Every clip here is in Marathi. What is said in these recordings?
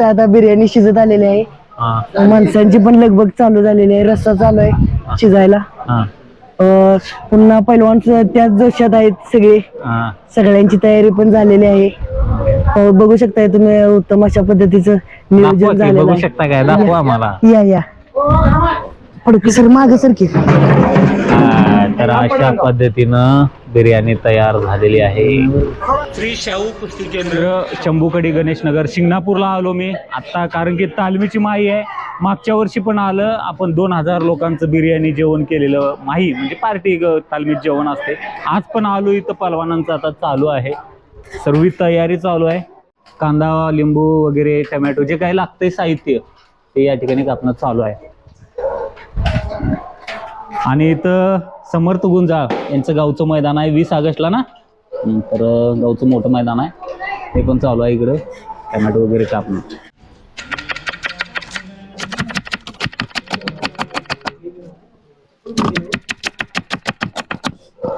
आता बिर्याणी शिजत आलेली आहे. माणसांची पण लगबग चालू झालेली आहे. रस्सा चालू आहे शिजायला. अं, पुन्हा पैलवान त्याच जोशात आहेत सगळे. सगळ्यांची तयारी पण झालेली आहे. अं, बघू शकताय तुम्ही उत्तम अशा पद्धतीचं नियोजन झालेलं बघू आहे. शकता काय? दाखवा आम्हाला. या या. पडकी सर माग सर की. हा, तर अशा पद्धतीनं बिर्याणी तयार झालेली आहे. श्री शाहू कुस्ती केंद्र. चंबूकडी गणेश नगर. शिंगणापूरला आलो मी. आता कारण की तालमीची माई आहे. मागच्या वर्षी पण आलं. आपण दोन हजार लोकांचं बिर्याणी जेवण केलेलं माही म्हणजे पार्टी ग- तालमीत जेवण असते. आज पण आलो इथं. पलवानांचं आता चालू आहे. सर्व तयारी चालू आहे. कांदा लिंबू वगैरे टमॅटो जे काही लागतंय साहित्य ते या ठिकाणी कापणं चालू आहे. आणि इथं समर्थ गुंजाळ यांचं गावचं मैदान आहे वीस ऑगस्टला ना? तर गावचं मोठं मैदान आहे. ते पण चालू आहे इकडं. टमॅटो वगैरे कापणं.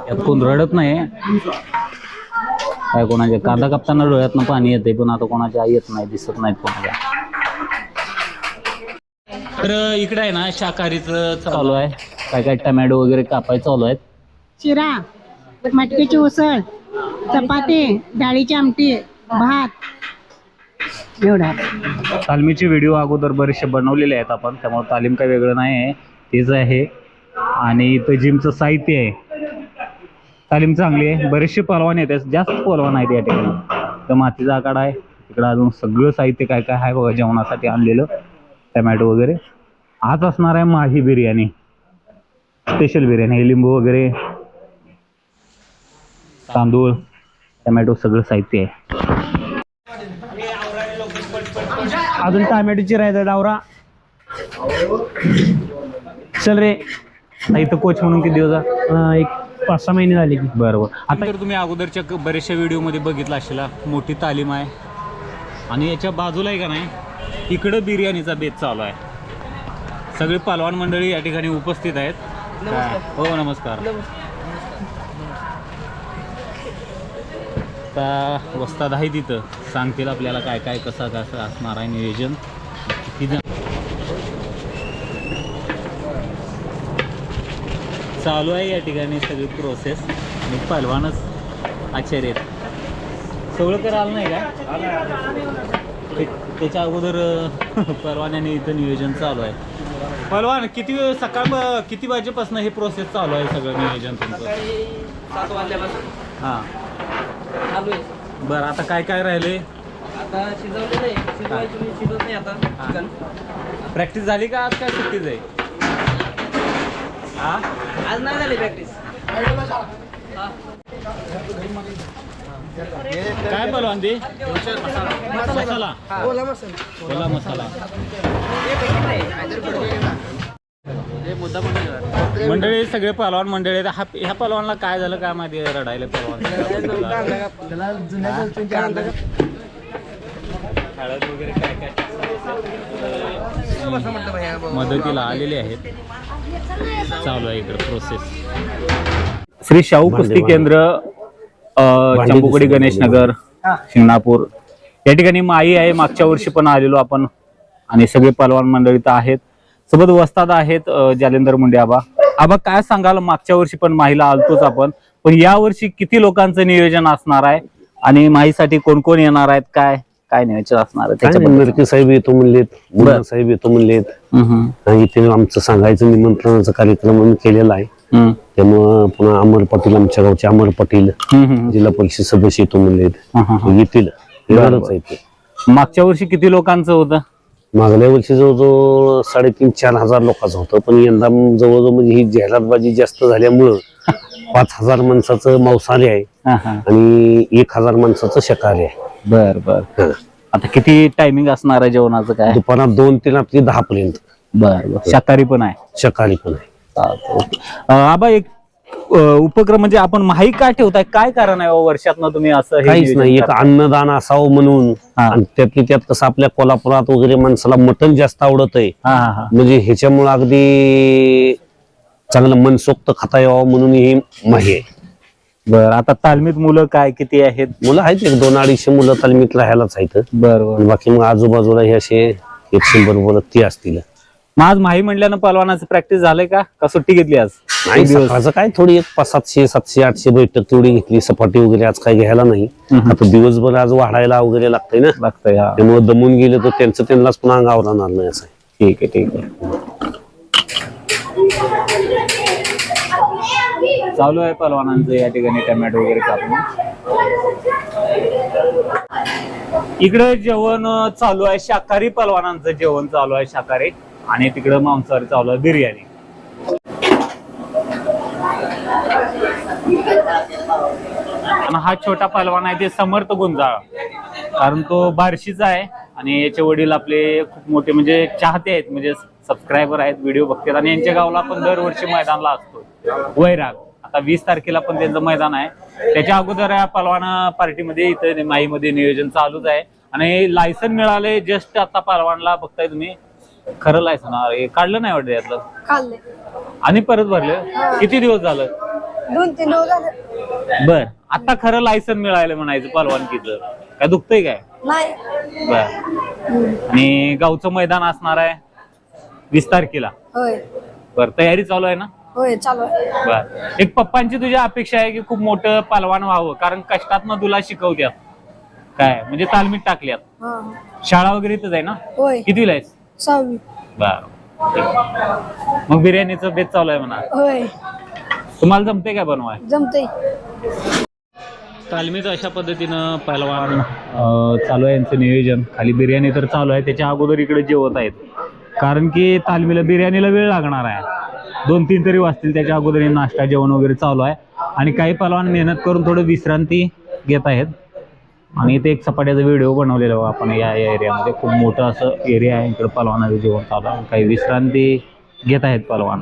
यात कोण रडत नाही काय कोणाच्या? कांदा कापताना डोळ्यातनं पाणी येते पण आता कोणाच्या येत नाही दिसत नाहीत कोणाच्या. तर इकडे आहे ना शाकाहारीचं चालू. आहे. काय काय टमॅटो वगैरे कापाय चालू आहेत? शिरा मटकीची उसळ चपाती डाळीची आमटी भात. एवढा तालमीचे व्हिडिओ अगोदर बरेचसे बनवलेले आहेत आपण त्यामुळे तालीम काही वेगळं नाही आहे. तेच आहे. आणि इथं जिमचं साहित्य आहे. तालीम चांगली आहे. बरेचसे पलवान आहेत. जास्त पलवान आहेत या ठिकाणी. तर मातीचा आकडा आहे. इकडं अजून सगळं साहित्य काय काय आहे बघा जेवणासाठी आणलेलं. टमॅटो वगैरे. आज असणार आहे माही बिर्याणी. स्पेशल बिर्याणी हे लिंबू वगैरे तांदूळ टमॅटो सगळं साहित्य आहे. अजून टॅमॅटोची राहायचा डावरा. चल रे. इथं कोच म्हणून किती दिवस एक पाच सहा महिने झाले की. बरोबर. आता तर तुम्ही अगोदरच्या बऱ्याचशा व्हिडिओमध्ये बघितलं असेल मोठी तालीम आहे. आणि याच्या बाजूला आहे का नाही? इकडं बिर्याणीचा बेत चालू आहे. सगळे पालवान मंडळी या ठिकाणी उपस्थित आहेत? हो नमस्कार. आता वस्ताद आहे तिथं सांगतील आपल्याला काय काय कसं कसं असणार आहे नियोजन. किती चालू आहे या ठिकाणी सगळी प्रोसेस आणि पहलवानच आचार्य आहेत. सगळं आलं नाही का? त्याच्या अगोदर पहलवानाने इथं नियोजन चालू आहे. पहलवान किती वेळ सकाळ किती वाजेपासून हे प्रोसेस चालू आहे सगळं नियोजन तुमचं? हां. चालू आहे. बरं आता काय काय राहिले? प्रॅक्टिस झाली का आज? काय सुट्टीच आहे? हां? आज नाही झाली प्रॅक्टिस काय पहलवान ते मसाला. ओला मसाला. ओला मसाला. मंडळी सगळे पहलवान मंडळी आहेत. हा ह्या पहलवानला काय झालं? काय माहिती? रडायला पहलवान. हळद वगैरे काय काय मदतीला आलेले आहेत. चालू आहे इकडे प्रोसेस श्री शाहू कुस्ती केंद्र चंबुकडी गणेश नगर शिंगणापूर. या ठिकाणी माई आहे मागच्या वर्षी पण आलेलो आपण. आणि सगळे पहलवान मंडळी तर आहेत. सोबत वस्ताद आहेत जालेंदर मुंडे आबा. आबा काय सांगाल? मागच्या वर्षी पण माहीला आलतोच आपण. पण या वर्षी किती लोकांचं नियोजन असणार आहे? आणि माहीसाठी कोण कोण येणार आहेत? काय? काय नियोजन असणार आहे साहेब येतो म्हणलेत साहेब येतो म्हणलेत. आणि इथे आमचं सांगायचं निमंत्रणाचा कार्यक्रम केलेला आहे. त्यामुळं पुन्हा अमर पाटील आमच्या गावचे अमर पाटील जिल्हा परिषद सदस्य येतो हम्म. येतील. येणारच आहे ते. मागच्या वर्षी किती लोकांचं होतं? मागल्या वर्षी जवळजवळ साडेतीन चार हजार लोकांचं होतं पण यंदा जवळजवळ म्हणजे ही जाहिरातबाजी जास्त झाल्यामुळं पाच हजार माणसाचं मांसाहारी आहे हा, हा. आणि एक हजार माणसाचं शाकाहारी आहे. बर बर. हा. आता किती टायमिंग असणार आहे जेवणाचं काय? दुपारात दोन ते रात्री दहा पर्यंत बर बर. शाकाहारी पण आहे. शाकाहारी पण आहे. चालतंय, ओके. अं, आबा एक अ, उपक्रम म्हणजे आपण माही का ठेवताय? काय कारण आहे वर्षात तुम्ही असं हे काहीच नियोजन नाही एक करताय? अन्नदान असावं म्हणून. हा. आणि त्यातली त्यात कसं आपल्या कोल्हापुरात वगैरे माणसाला मटण जास्त आवडत आहे हा हा हा. म्हणजे ह्याच्यामुळं अगदी चांगलं मनसोक्त खाता यावं म्हणून ही माही आहे. बर आता तालमीत मुलं काय किती आहेत? मुलं आहेत एक दोन अडीचशे मुलं तालमीत राहायलाच आहेत. बर बर. आणि बाकी मग आजूबाजूला हे असे एक शंभर मुलं ती असतील. मग आज माही म्हणल्यानं पलवानाचं प्रॅक्टिस झालंय का? का सुट्टी घेतली आज? नाही. सकाळचं काय थोडी एक पाच सातशे सातशे आठशे बैठक तेवढी घेतली. सपाटी वगैरे आज काय घ्यायला नाही. आता दिवसभर आज वाढायला वगैरे लागतंय ना? लागतंय हा. त्यामुळे दमून गेले तर त्यांचं त्यांनाच पुन्हा अंगावर राहणार नाही असं आहे. ठीक आहे ठीक आहे. चालू आहे पलवानांचं या ठिकाणी टमॅटो वगैरे कापून. इकडे जेवण अं, चालू आहे शाकाहारी पलवानांचं जेवण चालू आहे शाकाहारी. आणि तिकडं मांसाहारी चालू आहे बिर्याणी. आणि हा छोटा पहलवान आहे ते समर्थ गुंजाळ. कारण तो बार्शीचा आहे आणि याचे वडील आपले खूप मोठे म्हणजे चाहते आहेत म्हणजे सबस्क्रायबर आहेत व्हिडिओ बघतात. आणि यांच्या गावाला पण दरवर्षी मैदानला असतो वैराग. आता वीस तारखेला पण त्यांचं मैदान आहे. त्याच्या अगोदर या पलवाना पार्टीमध्ये इथं माहीमध्ये नियोजन चालूच आहे. आणि लायसन मिळाले जस्ट आता पलवानला बघताय तुम्ही. खरं लायसन. हे काढलं नाही वाटतं यातलं? खाल्ले आणि परत भरलं? किती दिवस झालं? दोन तीन दिवस झाले. बर. आता खरं लायसन मिळालं म्हणायचं पलवानकीचं. काय दुखतंय काय? नाही. बर. आणि गावचं मैदान असणार आहे वीस तारखेला. होय. बर तयारी चालू आहे ना? होय चालू आहे. बर. एक पप्पांची तुझी अपेक्षा आहे की खूप मोठं पलवान व्हावं? कारण कष्टातनं तुला शिकवत्यात. काय? म्हणजे तालमीत टाकल्यात. हा. शाळा वगैरे इथंच आहे ना? होय. कितीला आहेस? सहावी. बर. मग बिर्याणीचं बेत चालू आहे म्हणा. होय. तुम्हाला जमते काय बनवाय? जमतय. तालमीत अशा पद्धतीनं पहिलवान अं, चालू आहे यांचं नियोजन. खाली बिर्याणी तर चालू आहे त्याच्या अगोदर इकडे जेवत आहेत. कारण की तालमीला बिर्याणीला वेळ लागणार आहे. दोन तीन तरी वाजतील त्याच्या अगोदर हे नाश्ता जेवण वगैरे चालू आहे. आणि काही पहिलवान मेहनत करून थोडं विश्रांती घेत आहेत. आणि इथे एक सपाट्याचा व्हिडिओ बनवलेला आहे आपण या एरियामध्ये. खूप मोठं असं एरिया आहे. इकडे पलवानाचं जेवण चालू आहे. काही विश्रांती घेत आहेत पलवान.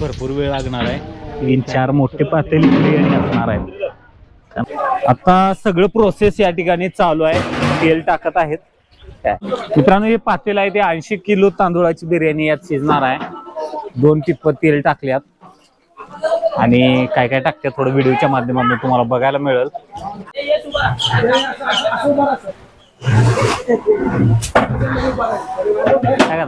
भरपूर वेळ लागणार आहे. तीन चार मोठे पातेली बिर्याणी असणार आहेत. आता सगळं प्रोसेस या ठिकाणी चालू आहे. तेल टाकत आहेत. मित्रांनो हे पातेल आहे ते ऐंशी किलो तांदूळाची बिर्याणी यात शिजणार आहे. दोन पिप्पत तेल टाकल्यात. आणि काय काय टाकते थोडं व्हिडिओच्या माध्यमातून तुम्हाला बघायला मिळेल. काय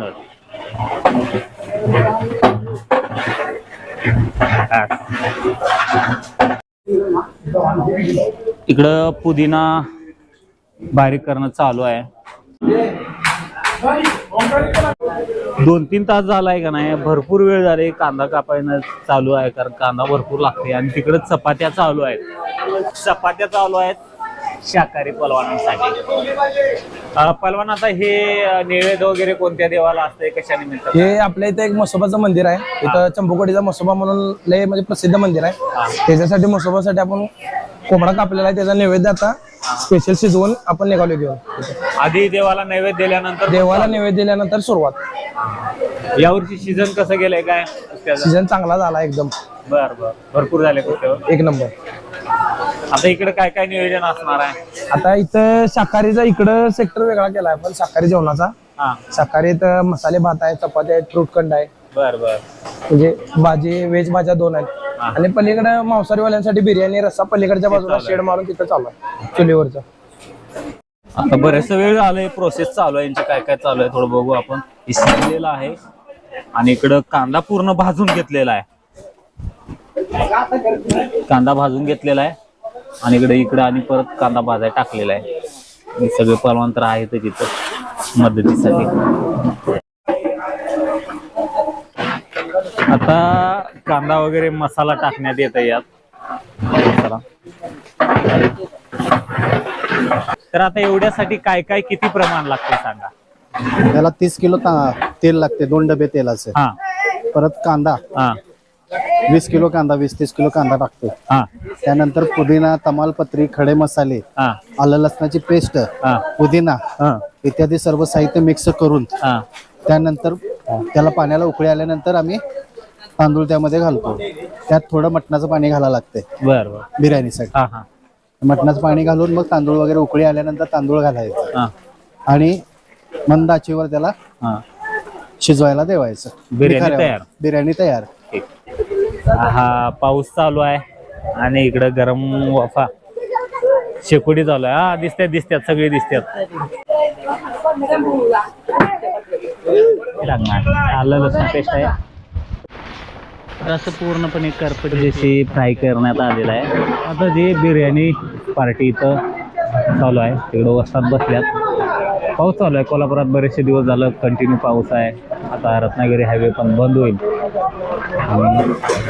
इकडं पुदिना बारीक करणं चालू आहे. दोन तीन तास झालाय का नाही? भरपूर वेळ झाले कांदा कापायला चालू आहे कारण कांदा भरपूर लागते आणि तिकडे चपात्या चालू आहेत. चपात्या चालू आहेत शाकाहारी पलवानांसाठी. पलवान आता हे नैवेद्य वगैरे कोणत्या देवाला असतंय? कशा निमित्त हे आपल्या इथे एक म्हसोबाचं मंदिर आहे. इथं चंपूकडीचा म्हसोबा म्हणून लय म्हणजे प्रसिद्ध मंदिर आहे. त्याच्यासाठी म्हसोबासाठी आपण कोंबडा कापलेला आहे त्याचा नैवेद्य आता स्पेशल शिजवून आपण निघालो घेऊन आधी देवाला नैवेद्य दिल्यानंतर देवाला नैवेद्य दिल्यानंतर सुरुवात. यावर्षी सीझन कसं गेलंय काय? सीझन चांगला झाला एकदम. बर बर. भरपूर झाले एक नंबर. आता इकडे काय काय नियोजन असणार आहे? आता इथं शाकाहारीचा इकडं सेक्टर वेगळा केला आहे पण शाकाहारी जेवणाचा. हा. शाकाहारीत मसाले भात आहे चपाती आहेत फ्रूट कंड आहे. बर बर. म्हणजे भाजी व्हेज भाज्या दोन आहेत. आणि पलीकडे मांसाहारीवाल्यांसाठी बिर्याणी रस्सा पलीकडच्या बाजूला शेड मारून तिथं चालू आहे चुलीवरचं. आता बरेच वेळ झालाय प्रोसेस चालू आहे यांचं काय काय चालू आहे थोडं बघू आपण. हे शिजलेलं आहे आणि इकडं कांदा पूर्ण भाजून घेतलेला आहे. कांदा भाजून घेतलेला आहे आणि इकडे इकडे आणि परत कांदा भाजाय टाकलेला आहे. सगळे पलवान तर आहेत तिथं मदतीसाठी. आता कांदा वगैरे मसाला टाकण्यात येत यात. मसाला तर आता एवढ्यासाठी काय काय किती प्रमाण लागते सांगा? त्याला तीस किलो ता- तेल लागते दोन डबे तेलाचे. हा. परत कांदा. हा. वीस किलो कांदा वीस तीस किलो कांदा टाकतो हा. त्यानंतर पुदिना तमालपत्री खडे मसाले हा. आलं लसणाची पेस्ट हा. पुदिना हा. इत्यादी सर्व साहित्य मिक्स करून हा. त्यानंतर त्याला पाण्याला उकळी आल्यानंतर आम्ही तांदूळ त्यामध्ये घालतो. त्यात थोडं मटणाचं पाणी घालायला लागतंय. बर बर. बिर्याणीसाठी. हा हा. मटणाचं पाणी घालून मग तांदूळ वगैरे उकळी आल्यानंतर तांदूळ घालायचं. हा. आणि मंद आचेवर त्याला हा. शिजवायला देवायचं. बिर्याणी निखाऱ्यावर. तयार. बिर्याणी तयार. हा पाऊस चालू आहे आणि इकडं गरम वाफा. शेकोडी चालू आहे. हा दिसत्यात दिसत्यात सगळे लागणार. आलं लसूण पेस्ट आहे. तर असं पूर्णपणे करपट जशी फ्राय करण्यात आलेलं आहे. आता जे बिर्याणी पार्टी इथं चालू आहे तिकडं वस्तात बसल्यात. पाऊस चालू आहे कोल्हापुरात बरेचसे दिवस झालं कंटिन्यू पाऊस आहे. आता रत्नागिरी हायवे पण बंद होईल.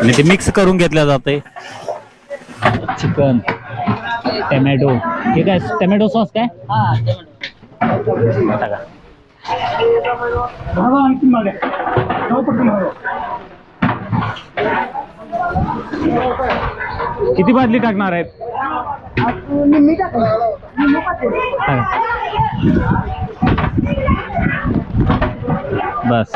आणि ते मिक्स करून घेतलं जाते चिकन टमॅटो. हे काय टमॅटो सॉस काय? टाका. किती बादली टाकणार आहेत. बस.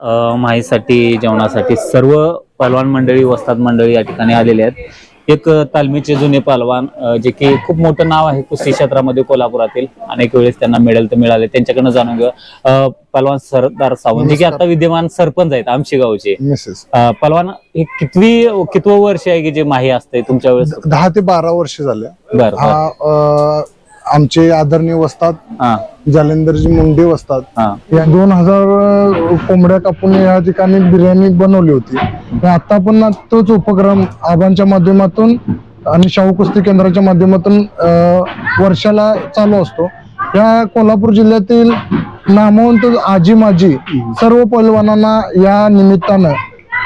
अ, माहीसाठी जेवणासाठी सर्व पहलवान मंडळी वस्ताद मंडळी या ठिकाणी आलेले आहेत. एक तालमीचे जुने पहलवान अ, जे की खूप मोठं नाव आहे कुस्ती क्षेत्रामध्ये कोल्हापुरातील. अनेक वेळेस त्यांना मेडल तर मिळाले. त्यांच्याकडनं जाणून घेऊ. अ, पहलवान सरदार सावंत जे की आता विद्यमान सरपंच आहेत आमचे गावचे. पहलवान हे कितवी कितवं वर्ष आहे की जे माही असते तुमच्या वेळेस? दहा ते बारा वर्ष झाले. बर आमचे आदरणीय वस्तात हा. जालेंदरजी मुंडे वस्तात हा. या दोन हजार कोंबड्या कापून या ठिकाणी बिर्याणी बनवली होती. आणि आता पण तोच उपक्रम आबांच्या माध्यमातून आणि शाहू कुस्ती केंद्राच्या माध्यमातून अ, वर्षाला चालू असतो. या कोल्हापूर जिल्ह्यातील नामवंत आजी माजी सर्व पैलवानांना या निमित्तानं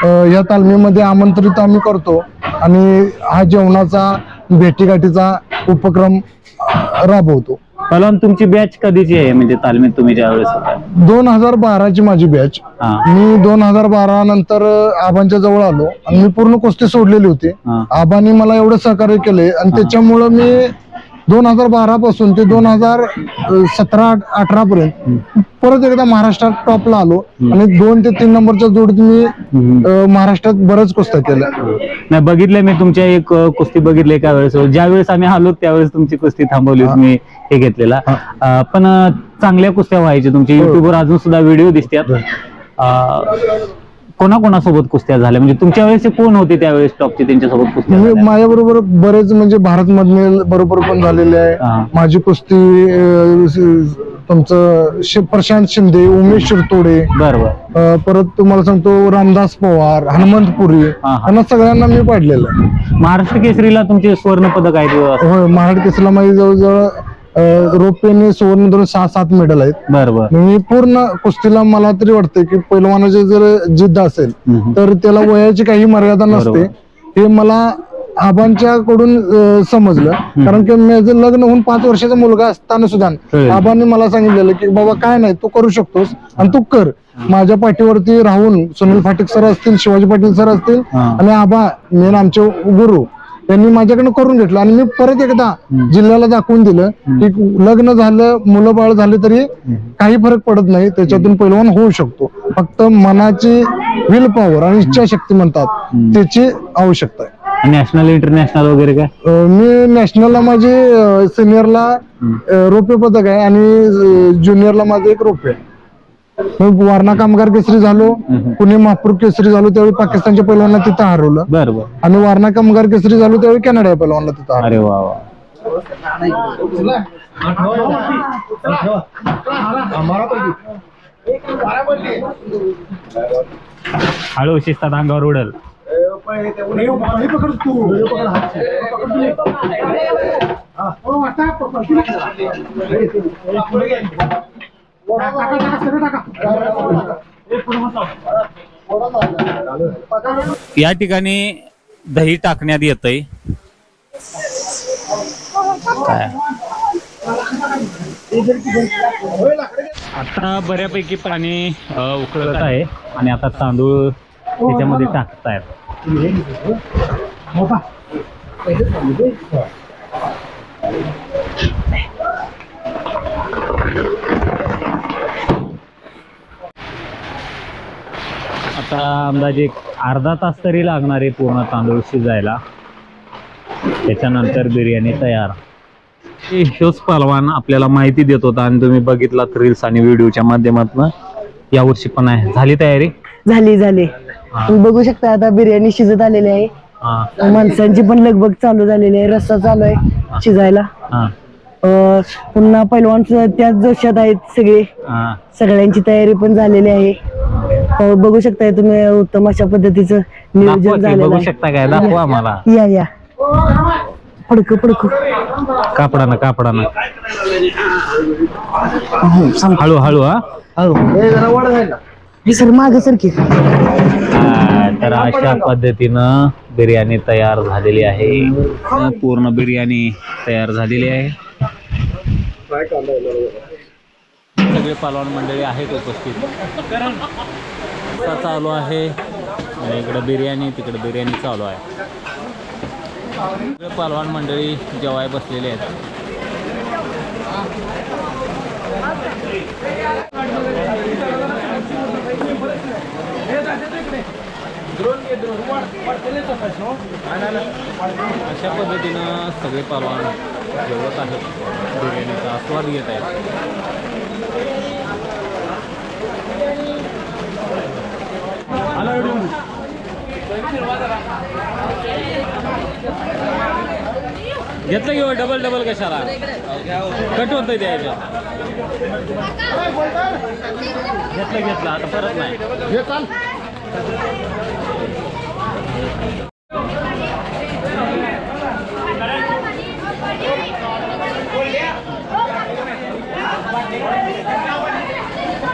अ, या तालमीमध्ये आमंत्रित आम्ही करतो. आणि हा जेवणाचा भेटीगाठीचा उपक्रम राबवतो. पहलवान तुमची बॅच कधीची आहे? म्हणजे तालमीत तुम्ही ज्या वेळेस होता. दोन हजार बाराची माझी बॅच हा. मी दोन हजार बारा नंतर आबांच्या जवळ आलो. आणि मी पूर्ण कुस्ती सोडलेली होती. हा. आबांनी मला एवढं सहकार्य केले आणि त्याच्यामुळं मी दोन हजार बारा पासून ते दोन हजार सतरा अठरा पर्यंत परत एकदा महाराष्ट्रात टॉपला आलो. आणि दोन ते तीन नंबरच्या जोडीत मी महाराष्ट्रात बऱ्याच कुस्त्या केल्या. नाही बघितलंय मी तुमच्या एक कुस्ती बघितली एका वेळेस. ज्या वेळेस आम्ही आलो त्यावेळेस तुमची कुस्ती थांबवली मी हे घेतलेला. पण चांगल्या कुस्त्या व्हायच्या तुमच्या. युट्यूबवर अजून सुद्धा व्हिडिओ दिसतात. कोणाकोणासोबत कुस्त्या झाल्या म्हणजे तुमच्या वेळेस कोण होते त्यावेळेस टॉपचे त्यांच्यासोबत कुस्त्या झाल्या? माझ्या बरोबर बरेच म्हणजे भारत मधले बरोबर पण झालेले आहे. माझी कुस्ती अ, स- तुमचं शि- प्रशांत शिंदे उमेश शिरतोडे बरं बरं अ, परत तुम्हाला सांगतो रामदास पवार हनुमंतपुरी हा, हा. यांना सगळ्यांना मी पाडलेलं आहे महाराष्ट्र केसरीला तुमचे स्वर्ण पदक आहेत होय महाराष्ट्र केसरीला माझी जवळजवळ आणि सुवर्ण धरून सहा सात मेडल आहेत. बरं बरं मी पूर्ण कुस्तीला मला तरी वाटतं की पैलवानाची जर जिद्द असेल. तर त्याला वयाची काही मर्यादा नसते. हे मला आबांच्याकडून अ, समजलं. कारण की माझं लग्न होऊन पाच वर्षाचा मुलगा असताना सुद्धा. आबांनी मला सांगितलेलं की बाबा काय नाही तू करू शकतोस आणि तू कर. माझ्या पाठीवरती राहून सुनील फाटिक सर असतील शिवाजी पाटील सर असतील. आणि आबा मेन आमचे गुरु. त्यांनी माझ्याकडनं करून घेतलं आणि मी परत एकदा जिल्ह्याला दाखवून दिलं की लग्न झालं मुलं बाळ झाले तरी काही फरक पडत नाही. त्याच्यातून पैलवान होऊ शकतो. फक्त मनाची विल पॉवर आणि इच्छाशक्ती म्हणतात. त्याची आवश्यकता आहे. नॅशनल इंटरनॅशनल वगैरे काय? मी नॅशनलला माझे सिनियरला रौप्य पदक आहे आणि ज्युनियरला माझं एक रौप्य आहे. मग वारणा कामगार केसरी झालो पुणे महापूर केसरी झालो त्यावेळी पाकिस्तानच्या पैलवानला तिथं हरवलं. बरं बरं. आणि वारणा कामगार केसरी झालो त्यावेळी कॅनडा पैलवानला तिथं हरवलं. अरे वा वा. हळू शिस्तात अंगावर उडल. या ठिकाणी दही टाकण्यात येतंय. काय? आता बऱ्यापैकी पाणी उकळत आहे आणि आता तांदूळ त्याच्यामध्ये टाकतायत. आता अंदाजे एक अर्धा तास तरी लागणार आहे पूर्ण तांदूळ शिजायला. त्याच्यानंतर बिर्याणी तयार. शोज पहलवान आपल्याला माहिती देत होता आणि तुम्ही बघितलात रील्स आणि व्हिडिओच्या माध्यमातून. यावर्षी पण आहे. झाली तयारी? झाली झाली. तुम्ही बघू शकता आता बिर्याणी शिजत आलेली आहे. हा. माणसांची पण लगबग चालू झालेली आहे. रस्सा चालू आहे शिजायला. हा. अं, पुन्हा पैलवान त्याच जोशात आहेत सगळे. हा. सगळ्यांची तयारी पण झालेली आहे. अं, बघू शकताय तुम्ही उत्तम अशा पद्धतीचं दाखवा नियोजन की, झालेलं बघू आहे. शकता काय? दाखवा आम्हाला. या या. पडक पडक. कापडानं कापडानं. हळू हळू हा. हे सर माग सारखी हा, तर अशा पद्धतीनं बिर्याणी तयार झालेली आहे. पूर्ण बिर्याणी तयार झालेली आहे. सगळे पालवान मंडळी आहेत उपस्थित. चालू आहे. आणि इकडं बिर्याणी तिकडे बिर्याणी चालू आहे. सगळे पालवान मंडळी जेवाय बसलेले आहेत. अशा पद्धतीनं सगळे पालवान जेवत आहेत. बिर्याणीचा आस्वाद घेत आहेत. घेतलं घेऊ डबल डबल कशाला? कट होतं द्यायचं घेतलं घेतलं. आता परत नाही.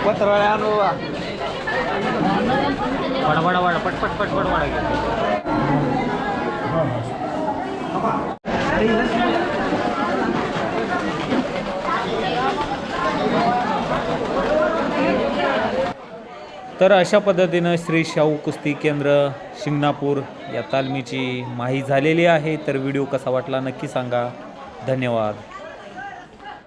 वडा वडा वडा पट पट पट पट वडा घे. तर अशा पद्धतीनं श्री शाहू कुस्ती केंद्र शिंगणापूर या तालमीची माही झालेली आहे. तर व्हिडिओ कसा वाटला नक्की सांगा. धन्यवाद.